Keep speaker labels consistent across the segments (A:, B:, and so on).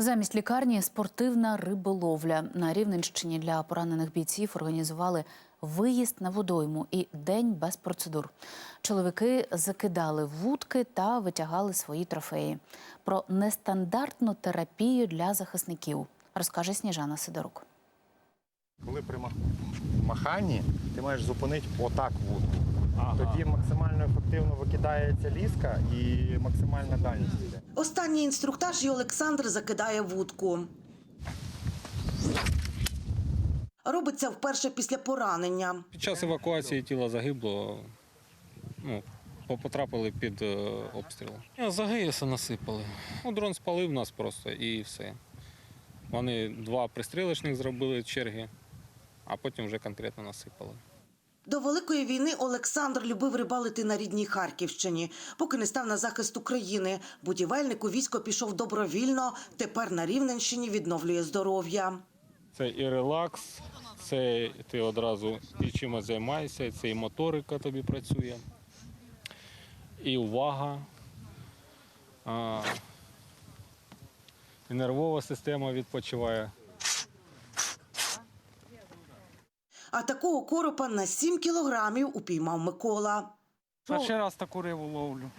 A: Замість лікарні спортивна риболовля. На Рівненщині для поранених бійців організували виїзд на водойму і день без процедур. Чоловіки закидали вудки та витягали свої трофеї. Про нестандартну терапію для захисників розкаже Сніжана Сидорук.
B: Коли при маханні ти маєш зупинити отак вудку.
C: Ага.
B: Тоді максимально ефективно викидається ліска і максимальна дальність йде.
D: Останній інструктаж і Олександр закидає вудку. Робиться вперше після поранення.
C: Під час евакуації тіла загибло, ну, потрапили під е, обстріл. Е, насипали. Ну, дрон спалив нас просто і все. Вони два пристрілочних зробили черги, а потім вже конкретно насипали.
D: До Великої війни Олександр любив рибалити на рідній Харківщині, поки не став на захист України. Будівельник у військо пішов добровільно, тепер на Рівненщині відновлює здоров'я.
C: Це і релакс, це ти одразу і чимось займаєшся, це і моторика тобі працює, і увага, і нервова система відпочиває.
D: А такого коропа на 7 кілограмів упіймав Микола.
E: Перший раз таку рибу ловлю.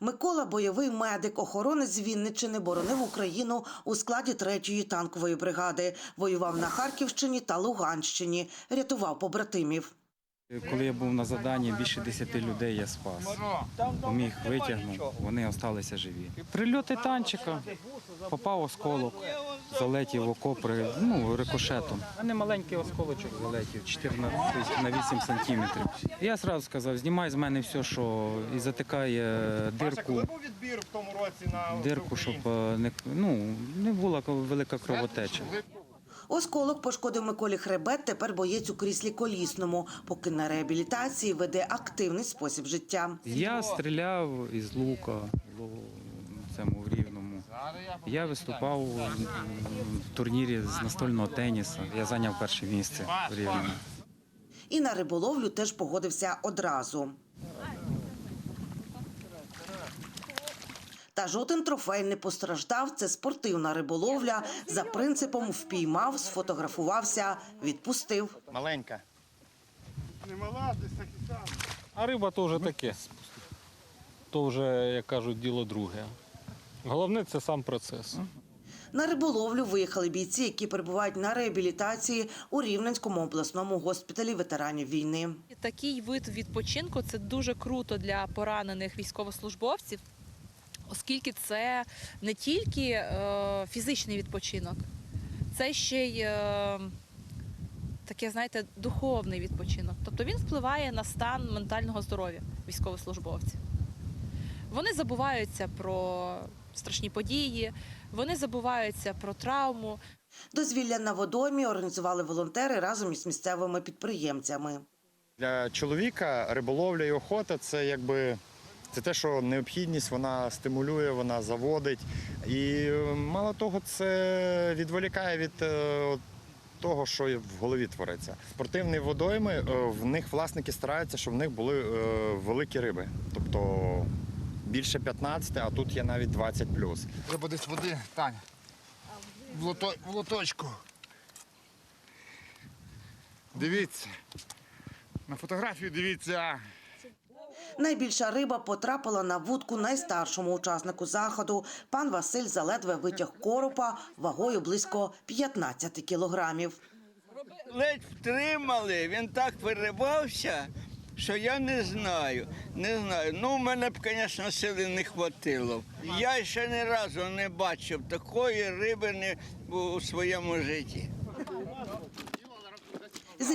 D: Микола бойовий медик, охоронець з Вінниччини, боронив Україну у складі 3-ї танкової бригади. Воював на Харківщині та Луганщині, рятував побратимів.
E: Коли я був на заданні, більше 10 людей я спас. Поміг витягнув, вони залишилися живі. Прильоти танчика, попав осколок, залетів в окоп ну, рикошетом. У мене маленький осколочок залетів, 14 на 8 сантиметрів. Я одразу сказав, знімай з мене все, що і затикає дирку,
B: був відбір в тому році на
E: дирку, щоб е, не, ну, не була велика кровотеча.
D: Осколок пошкодив Миколі хребет, тепер боєць у кріслі колісному, поки на реабілітації веде активний спосіб життя.
E: Я стріляв із лука в цьому в рівному. Я виступав в турнірі з настольного тенісу. Я зайняв перше місце в рівному.
D: І на риболовлю теж погодився одразу. Та жоден трофей не постраждав. Це спортивна риболовля. За принципом впіймав, сфотографувався, відпустив.
B: Маленька. не мала десяти.
C: А риба то вже таке. То вже, як кажуть, діло друге. Головне це сам процес.
D: На риболовлю виїхали бійці, які перебувають на реабілітації у Рівненському обласному госпіталі ветеранів війни.
F: Такий вид відпочинку це дуже круто для поранених військовослужбовців, оскільки це не тільки е, фізичний відпочинок, це ще й е, таке, знаєте, духовний відпочинок. Тобто він впливає на стан ментального здоров'я військовослужбовців. Вони забуваються про страшні події, вони забуваються про травму,
D: Дозвілля на водоймі організували волонтери разом із місцевими підприємцями.
B: Для чоловіка риболовля і охота це якби це те, що необхідність вона стимулює, вона заводить. І е, мало того, це відволікає від е, того, що в голові твориться. Спортивні водойми, е, в них власники стараються, щоб в них були е, великі риби. Тобто більше 15, а тут є навіть 20 плюс.
G: Треба десь води, Таня. В, лото, в лоточку. Дивіться. На фотографію дивіться.
D: Найбільша риба потрапила на вудку найстаршому учаснику заходу. Пан Василь заледве витяг коропа вагою близько 15 кілограмів.
H: ледь втримали, він так виривався, що я не знаю. Не знаю. Ну, в мене б, звісно, сили не хватило. Я ще ні разу не бачив такої не у своєму житті.